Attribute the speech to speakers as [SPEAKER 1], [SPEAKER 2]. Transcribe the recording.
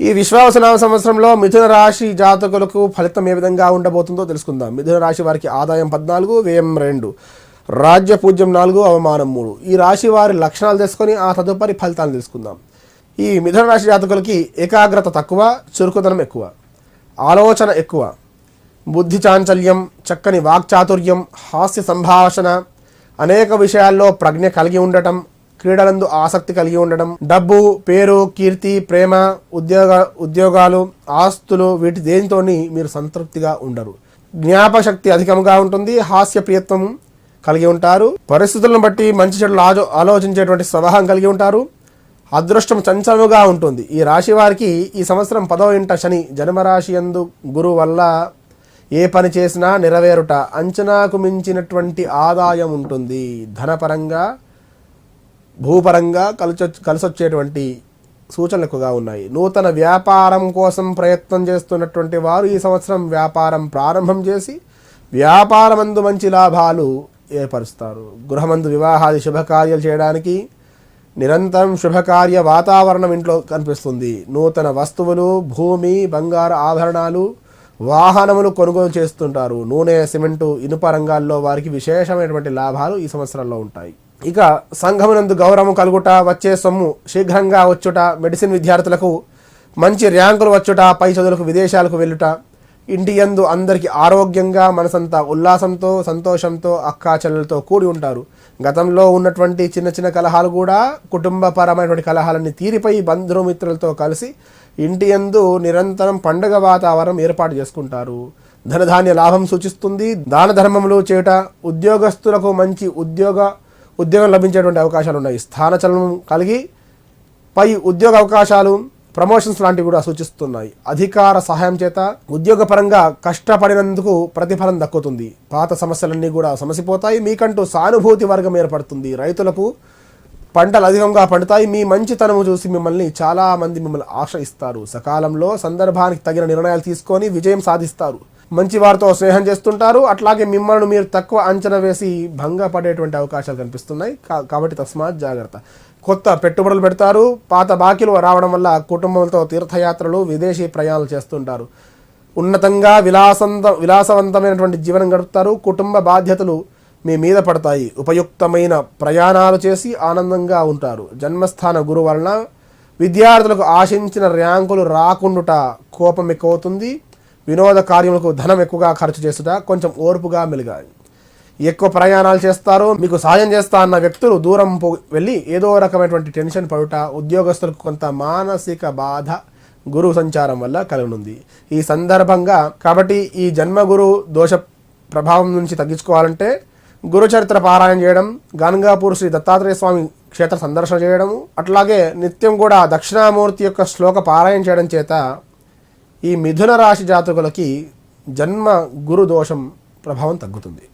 [SPEAKER 1] ఈ విశ్వావసనామ సంవత్సరంలో మిథున రాశి జాతకులకు ఫలితం ఏ విధంగా ఉండబోతుందో తెలుసుకుందాం. మిథున రాశి వారికి ఆదాయం పద్నాలుగు వ్యయం రెండు. రాజ్య పూజ్యం నాలుగు అవమానం మూడు. ఈ రాశి వారి లక్షణాలు తెలుసుకొని ఆ తదుపరి ఫలితాలు తెలుసుకుందాం. ఈ మిథున రాశి జాతకులకి ఏకాగ్రత తక్కువ చురుకుదనం ఎక్కువ. ఆలోచన ఎక్కువ. బుద్ధి చాంచల్యం చక్కని వాక్చాతుర్యం హాస్య సంభాషణ అనేక విషయాల్లో ప్రజ్ఞ కలిగి ఉండటం క్రీడలందు ఆసక్తి కలిగి ఉండడం డబ్బు పేరు కీర్తి ప్రేమ ఉద్యోగ ఉద్యోగాలు ఆస్తులు వీటి దేనితోని మీరు సంతృప్తిగా ఉండరు. జ్ఞాపశక్తి అధికంగా ఉంటుంది హాస్య ప్రియత్వం కలిగి ఉంటారు పరిస్థితులను బట్టి మంచి చెడులు ఆలో ఆలోచించేటువంటి స్వభావం కలిగి ఉంటారు అదృష్టం చంచలముగా ఉంటుంది. ఈ రాశి వారికి ఈ సంవత్సరం పదవ ఇంట శని జన్మరాశి యందు గురు వల్ల ఏ పని చేసినా నెరవేరుట అంచనాకు మించినటువంటి ఆదాయం ఉంటుంది. ధనపరంగా భూపరంగా కలిసి కలిసొచ్చేటువంటి సూచనలు ఎక్కువగా ఉన్నాయి. నూతన వ్యాపారం కోసం ప్రయత్నం చేస్తున్నటువంటి వారు ఈ సంవత్సరం వ్యాపారం ప్రారంభం చేసి వ్యాపారమందు మంచి లాభాలు ఏర్పరుస్తారు. గృహమందు వివాహాది శుభకార్యాలు చేయడానికి నిరంతరం శుభకార్య వాతావరణం ఇంట్లో కనిపిస్తుంది. నూతన వస్తువులు భూమి బంగారు ఆభరణాలు వాహనములు కొనుగోలు చేస్తుంటారు. నూనె సిమెంటు ఇనుప రంగాల్లో వారికి విశేషమైనటువంటి లాభాలు ఈ సంవత్సరంలో ఉంటాయి. ఇక సంఘమునందు గౌరవం కలుగుట వచ్చే సొమ్ము శీఘ్రంగా వచ్చుట మెడిసిన్ విద్యార్థులకు మంచి ర్యాంకులు వచ్చుట పై చదువులకు విదేశాలకు వెళ్ళుట. ఇంటి యందు అందరికీ ఆరోగ్యంగా మనసంతా ఉల్లాసంతో సంతోషంతో అక్కాచెల్లెలతో కూడి ఉంటారు. గతంలో ఉన్నటువంటి చిన్న చిన్న కలహాలు కూడా కుటుంబపరమైనటువంటి కలహాలన్నీ తీరిపై బంధుమిత్రులతో కలిసి ఇంటి యందు నిరంతరం పండగ వాతావరణం ఏర్పాటు చేసుకుంటారు. ధనధాన్య లాభం సూచిస్తుంది. దాన ధర్మములు చేయుట ఉద్యోగస్తులకు మంచి ఉద్యోగ ఉద్యోగం లభించేటువంటి అవకాశాలు ఉన్నాయి. స్థానచలనం కలిగి పై ఉద్యోగ అవకాశాలు ప్రమోషన్స్ లాంటివి కూడా సూచిస్తున్నాయి. అధికార సహాయం చేత ఉద్యోగపరంగా కష్టపడినందుకు ప్రతిఫలం దక్కుతుంది. పాత సమస్యలన్నీ కూడా సమసిపోతాయి. మీకంటూ సానుభూతి వర్గం ఏర్పడుతుంది. రైతులకు పంటలు అధికంగా పండుతాయి. మీ మంచితనము చూసి మిమ్మల్ని చాలామంది మిమ్మల్ని ఆశ్రయిస్తారు. సకాలంలో సందర్భానికి తగిన నిర్ణయాలు తీసుకొని విజయం సాధిస్తారు. మంచి వారితో స్నేహం చేస్తుంటారు. అట్లాగే మిమ్మల్ని మీరు తక్కువ అంచనా వేసి భంగపడేటువంటి అవకాశాలు కనిపిస్తున్నాయి. కాబట్టి తస్మాత్ జాగ్రత్త. కొత్త పెట్టుబడులు పెడతారు. పాత బాకీలు రావడం వల్ల కుటుంబంతో తీర్థయాత్రలు విదేశీ ప్రయాణాలు చేస్తుంటారు. ఉన్నతంగా విలాసంత విలాసవంతమైనటువంటి జీవనం గడుపుతారు. కుటుంబ బాధ్యతలు మీ మీద పడతాయి. ఉపయుక్తమైన ప్రయాణాలు చేసి ఆనందంగా ఉంటారు. జన్మస్థాన గురువు వలన విద్యార్థులకు ఆశించిన ర్యాంకులు రాకుండుట కోపం ఎక్కువవుతుంది. వినోద కార్యములకు ధనం ఎక్కువగా ఖర్చు చేసుట కొంచెం ఓర్పుగా మెలిగాలి ఎక్కువ ప్రయాణాలు చేస్తారు మీకు సాయం చేస్తా అన్న వ్యక్తులు దూరం పో- వెళ్ళి ఏదో రకమైనటువంటి టెన్షన్ పడుట ఉద్యోగస్తులకు కొంత మానసిక బాధ గురువు సంచారం వల్ల కలుగునుంది. ఈ సందర్భంగా కాబట్టి ఈ జన్మగురు దోష ప్రభావం నుంచి తగ్గించుకోవాలంటే గురు చరిత్ర పారాయణ చేయడం గాన్గాపూర్ శ్రీ దత్తాత్రేయ స్వామి క్షేత్ర సందర్శన చేయడము అట్లాగే నిత్యం కూడా దక్షిణామూర్తి యొక్క శ్లోక పారాయణ చేయడం చేత ఈ మిథున రాశి జాతకులకి జన్మ గురు దోషం ప్రభావం తగ్గుతుంది.